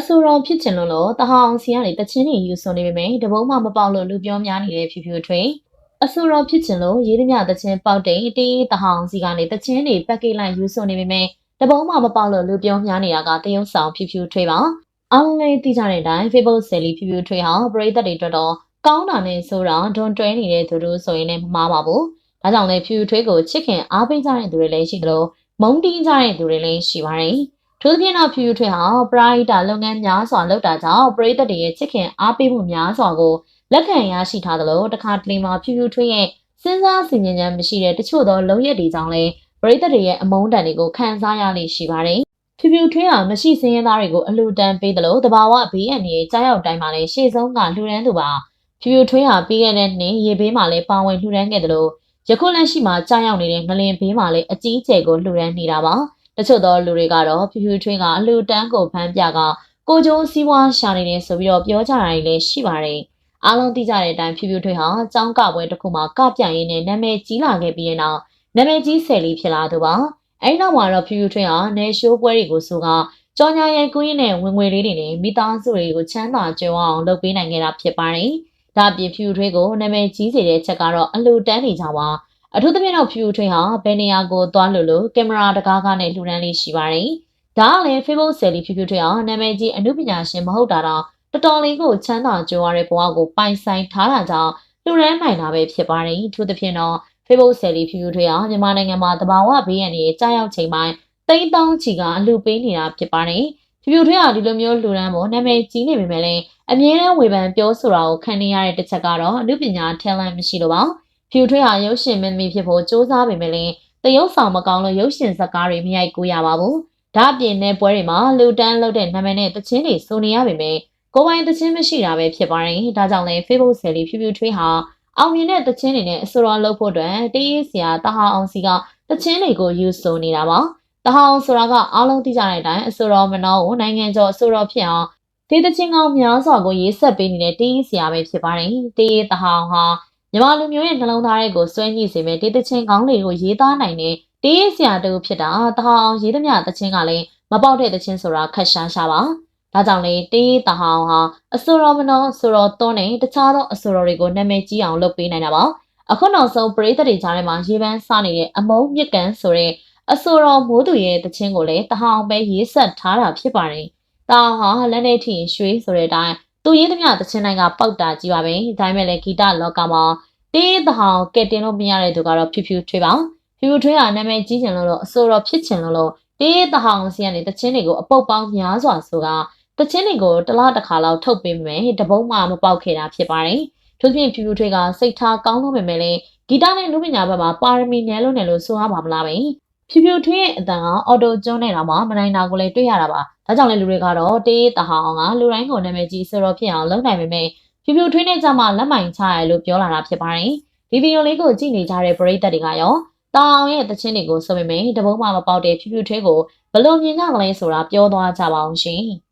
အဆိုတော်ဖြစ်ချင်လို့လို့တဟအောင်စီကနေတချင်းတွေယူဆွနေပေမဲ့တဘုံမှမပေါက်လို့လူပြောများနေတဲ့ဖြူဖြူထွေအဆိုတော်ဖြစ်ချင်လို့ရေးသမျှတချင်းပေါက်တဲ့တေးတဟအောင်စီကနေတချင်းတွေပက်ကိလိုက်ယူဆွနေပေမဲ့တဘုံမှမပေါက်လို့လူပြောများနေတာကတရုပ်ဆောင်ဖြူဖြူထွေပါအားလုံးလည်းသိကြတဲ့အတိုင်း Facebook ဆယ်လီဖြူဖြူထွေဟာပရိသတ်တွေအတွက်တော့ကောင်းတာနဲ့ဆိုတာဒွန်တွဲနေတဲ့သူတို့ဆိုရင်လည်းမမှားပါဘူးဒါကြောင့်လည်းဖြူဖြူထွေကိုချစ်ခင်အားပေးကြတဲ့သူတွေလည်းရှိသလိုမုန်းတီးကြတဲ့သူတွေလည်းရှိပါတယ် ထို့သဖြင့်တော့ဖြူဖြူထွေဟာပရိုက်တာလုပ်ငန်းများစွာလုပ်တာကြောင့်ပရိသတ်တွေရဲ့ချစ်ခင်အားပေးမှုများစွာကိုလက်ခံရရှိထားသလိုတခါတလေမှာဖြူဖြူထွေရဲ့စဉ်းစားဆင်ခြင်ဉာဏ်မရှိတဲ့တချို့သောလုံရက်တွေကြောင့်လည်းပရိသတ်တွေရဲ့အမုန်းတန်တွေကိုခံစားရလိမ့်ရှိပါတယ်ဖြူဖြူထွေးဟာမရှိစင်းရဲသားတွေကိုအလှူဒန်းပေးတယ်လို့တဘာဝဘေးအန္တရာယ်ကြားရောက်တိုင်းမှာလည်းရှေ့ဆုံးကလှူဒန်းသူပါဖြူဖြူထွေးဟာပြီးခဲ့တဲ့နှစ်ရေဘေးမှာလည်းပါဝင်လှူဒန်းခဲ့တယ်လို့ယခုလက်ရှိမှာကြားရောက်နေတဲ့ငလင်ဘေးမှာလည်းအကြီးအကျယ်ကိုလှူဒန်းနေတာပါ တချို့သောလူတွေကတော့ဖြူဖြူထွေးကအလှူဒန်းကိုဖမ်းပြကကိုကျိုးစည်းဝါးရှာနေတယ်ဆိုပြီးတော့ပြောကြတာတွေလည်းရှိပါတယ်အားလုံးသိကြတဲ့အတိုင်းဖြူဖြူထွေးဟာចောင်းကပွဲတစ်ခုမှာကပြရင်းနဲ့နာမည်ကြီးလာခဲ့ပြီးတဲ့နောက်နာမည်ကြီးဆယ်လီဖြစ်လာသူပါအဲဒီနောက်မှာတော့ဖြူဖြူထွေးဟာနေရှိုးပွဲတွေကိုဆိုကကြောင်ညာရိုက်ကူးရင်းနဲ့ဝင်ငွေလေးတွေနဲ့မိသားစုတွေကိုချမ်းသာကြွယ်ဝအောင်လုပ်ပေးနိုင်ခဲ့တာဖြစ်ပါတယ်။ဒါအပြင်ဖြူထွေးကိုနာမည်ကြီးစေတဲ့ချက်ကတော့အလှူတန်းနေကြပါ အထူးသဖြင့်တော့ဖြူထွေးဟာဘယ်နေရာကိုသွားလို့လို့ကင်မရာတကားကားနဲ့လှူဒန်းလေးရှိပါတယ်။ဒါကလည်း Facebook ဆယ်လီဖြူဖြူထွေးဟာနာမည်ကြီးအမှုပညာရှင်မဟုတ်တာတော့တော်တော်လေးကိုချမ်းသာကြွယ်ဝတဲ့ဘဝကိုပိုင်ဆိုင်ထားတာကြောင့်လှူဒန်းနိုင်တာပဲဖြစ်ပါတယ်။အထူးသဖြင့်တော့ Facebook ဆယ်လီဖြူဖြူထွေးဟာမြန်မာနိုင်ငံမှာတဘာဝဘေးရန်တွေကြားရောက်ချိန်ပိုင်းတိမ့်တောင်းချီကအလှပေးနေတာဖြစ်ပါတယ်။ဖြူဖြူထွေးဟာဒီလိုမျိုးလူရန်ပေါ်နာမည်ကြီးနေပေမဲ့လည်းအမြဲတမ်းဝေဖန်ပြောဆိုတာကိုခံနေရတဲ့တစ်ချက်ကတော့အမှုပညာ talent မရှိလို့ပါ။ ဖြူထွေးဟာရုပ်ရှင်မင်းသမီးဖြစ်ဖို့စ조사ပေမဲ့လည်းတရုပ်ဆောင်မကောင်းလို့ရုပ်ရှင်ဇာတ်ကားတွေမရိုက်ကူးရပါဘူး။ဒါအပြင်နဲ့ပွဲတွေမှာလူတန်းလုပ်တဲ့နာမည်နဲ့တခြင်းတွေစုံနေရပေမဲ့ကိုယ်ပိုင်တခြင်းမရှိတာပဲဖြစ်ပါတယ်။ဒါကြောင့်လည်း Facebook ဆယ်လီဖြူဖြူထွေးဟာအောင်မြင်တဲ့တခြင်းတွေနဲ့အစိုးရလုပ်ဖို့အတွက်တေးရေးဆရာတဟာအောင်စီကတခြင်းတွေကိုယူဆိုနေတာပါ။တဟာအောင်ဆိုတာကအားလုံးသိကြတဲ့အတိုင်းအစိုးရမနောကိုနိုင်ငံကျော်အစိုးရဖြစ်အောင်တေးတခြင်းကောင်းများစွာကိုရေးဆက်ပေးနေတဲ့တေးရေးဆရာပဲဖြစ်ပါတယ်။တေးရေးတဟာအောင်ဟာ မြန်မာလူမျိုးရဲ့နှလုံးသားတွေကိုစွဲညှိစေမဲ့တေးတခြင်းကောင်းတွေကိုရေးသားနိုင်တဲ့တေးရေးဆရာတူဖြစ်တာတဟာအောင်ရေးသမျှတခြင်းကလည်းမပေါက်တဲ့တခြင်းဆိုတာခက်ရှားရှားပါ။ဒါကြောင့်လေတေးတဟောင်ဟာအဆိုတော်မနောဆိုတော်သွန်းနဲ့တခြားသောအဆိုတော်တွေကိုနာမည်ကြီးအောင်လုပ်ပေးနိုင်တာပါအခုနောက်ဆုံးပရိသတ်တွေကြားထဲမှာရေပန်းစနေတဲ့အမုံမြစ်ကန်ဆိုတဲ့အဆိုတော်မိုးသူရဲ့တခြင်းကိုလည်းတဟောင်ပဲရေးဆက်ထားတာဖြစ်ပါတယ်။တာဟာလက်နေထီရွှေဆိုတဲ့အတိုင်း သူရေးသမျှတခြင်းတိုင်းကပောက်တာကြီးပါပဲ။ဒါပေမဲ့လည်းဂီတလောကမှာတေးတဟောင်ကဲတင်လို့မရတဲ့သူကတော့ဖြူဖြူထွေးပါ။ဖြူဖြူထွေးကနာမည်ကြီးချင်လို့လို့အဆိုတော်ဖြစ်ချင်လို့လို့တေးတဟောင်စီကနေတခြင်းတွေကိုအပုတ်ပေါင်းများစွာဆိုကတချင်းတွေကိုတစ်လားတစ်ခါလောက်ထုတ်ပေးမယ်တပုံးမှမပေါက်ခဲ့တာဖြစ်ပါတယ်။ထို့ပြင်ဖြူဖြူထွေးကစိတ်ထားကောင်းလို့ပဲမယ်လေဂီတနဲ့လူပညာဘက်မှာပါရမီနည်းလို့နယ်လို့ဆိုရပါမလားပဲ။ ဖြူဖြူထွေးရဲ့အတန်ကအော်တိုကျွန်းနေတာမှမနိုင်တာကိုလည်းတွေ့ရတာပါ။ဒါကြောင့်လည်းလူတွေကတော့တေးတဟောင်ကလူတိုင်းကိုနာမည်ကြီးဆိုတော့ဖြစ်အောင်လုပ်နိုင်ပေမဲ့ဖြူဖြူထွေးနဲ့ကြမှာလက်မိုင်ချရလို့ပြောလာတာဖြစ်ပါတယ်။ဒီဗီဒီယိုလေးကိုကြည့်နေကြတဲ့ပရိသတ်တွေကရောတောင်ရဲ့တချင်းတွေကိုဆိုပေမဲ့တပုံးမှမပေါက်တဲ့ဖြူဖြူထွေးကိုဘယ်လိုမြင်ကြမလဲဆိုတာပြောသွားကြပါအောင်ရှင်။